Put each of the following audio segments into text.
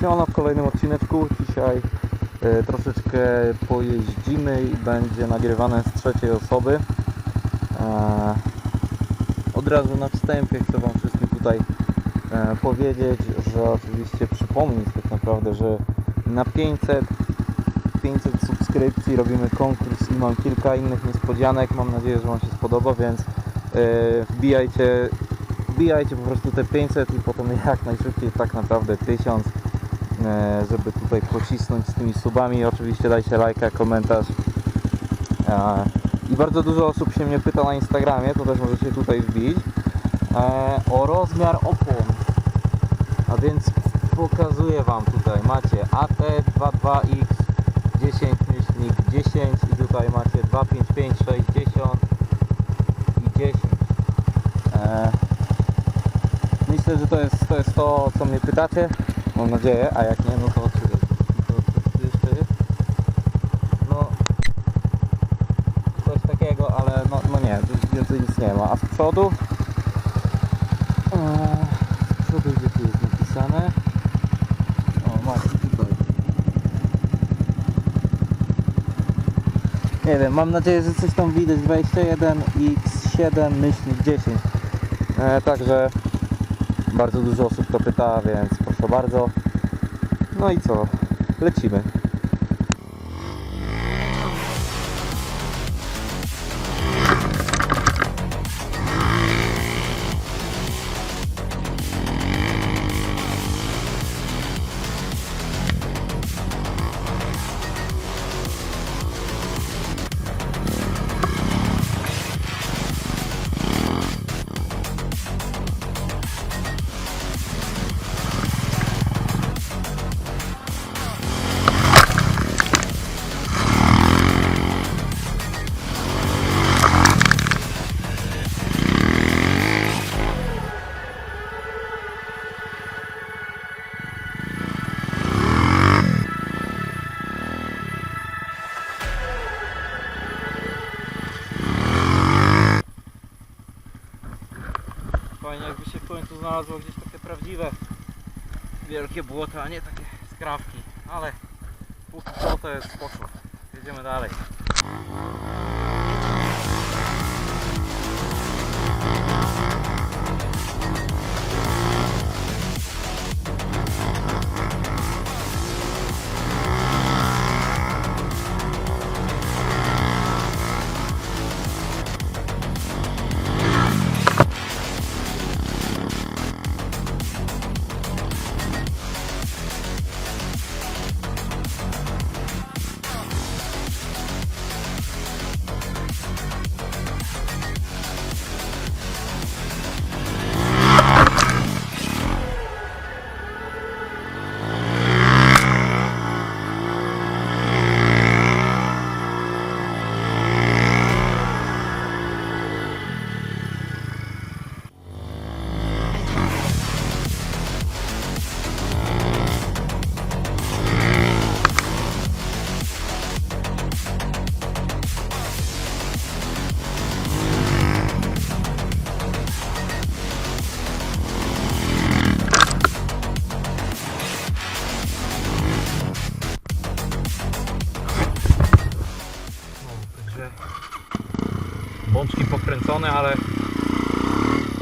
Siemano w kolejnym odcineczku. Dzisiaj e, troszeczkę pojeździmy i będzie nagrywane z trzeciej osoby. E, od razu na wstępie chcę Wam wszystkim tutaj e, powiedzieć, że oczywiście przypomnieć tak naprawdę, że na 500 500 subskrypcji robimy konkurs i mam kilka innych niespodzianek. Mam nadzieję, że Wam się spodoba, więc e, wbijajcie, wbijajcie po prostu te 500 i potem jak najszybciej tak naprawdę 1000, e, żeby tutaj pocisnąć z tymi subami. Oczywiście dajcie lajka, komentarz. E, I bardzo dużo osób się mnie pyta na Instagramie, to też możecie tutaj wbić, e, o rozmiar opon. A więc pokazuję Wam tutaj, macie AT22X 10 myślnik 10 i tutaj macie 255, 60 i 10. E, myślę, że to jest, to jest to, co mnie pytacie. Mam nadzieję, a jak nie, no to to jeszcze jest. No coś takiego, ale no, no nie, więcej nic nie ma. A z przodu? E, z przodu gdzie tu jest napisane? O, macie tutaj. Nie wiem, mam nadzieję, że coś tam widać 21 x7 myślnik 10 e, Także bardzo dużo osób to pyta, więc proszę bardzo No i co? Lecimy Fajnie jakby się w końcu znalazło gdzieś takie prawdziwe wielkie błoto, a nie takie skrawki, ale póki co to jest spoko. Jedziemy dalej.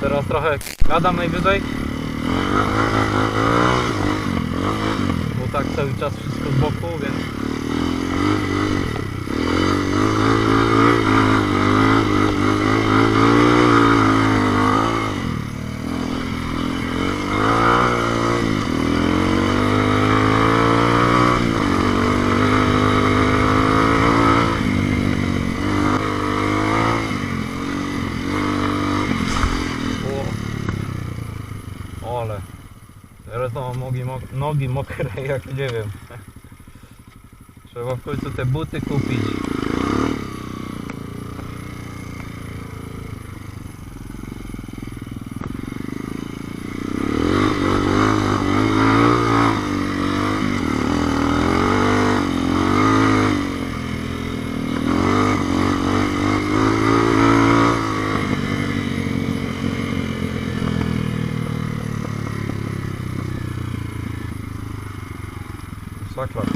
Teraz trochę gadam najwyżej. Bo tak cały czas wszystko z boku, więc O, ale teraz to mam nogi, nogi mokre jak nie wiem. Trzeba w końcu te buty kupić. Parkplatz.